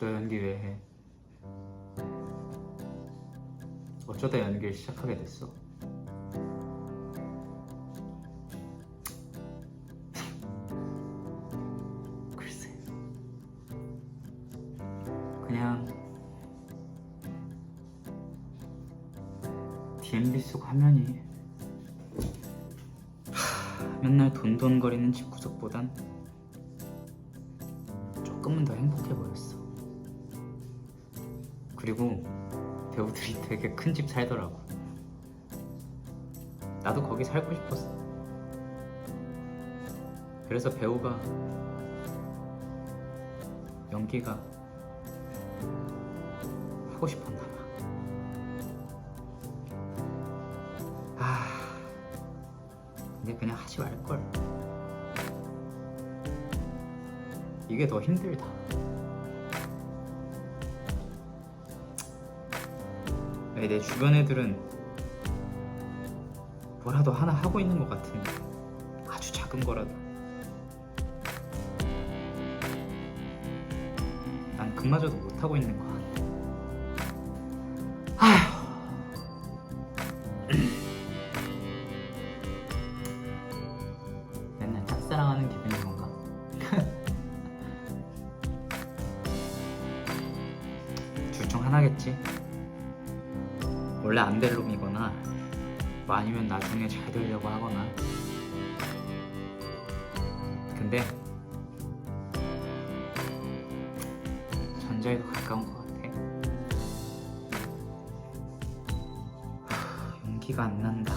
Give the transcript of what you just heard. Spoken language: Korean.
너 연기 왜 해? 어쩌다 연기를 시작하게 됐어? 글쎄 그냥 DMB 속 화면이 하, 맨날 돈돈거리는 집구석보단 조금은 더 행복해 보였어. 그리고 배우들이 되게 큰 집 살더라고. 나도 거기 살고 싶었어. 그래서 배우가 연기가 하고 싶었나 봐. 아, 근데 그냥 하지 말 걸. 이게 더 힘들다. 내 주변 애들은 뭐라도 하나 하고 있는 것 같은 아주 작은 거라도 난 그마저도 못 하고 있는 거야. 아휴. 맨날 짝사랑하는 기분인 건가? 둘 중 하나겠지. 원래 안 될 놈이거나 뭐 아니면 나중에 잘 되려고 하거나. 근데 전자에도 가까운 것 같아. 하, 용기가 안 난다.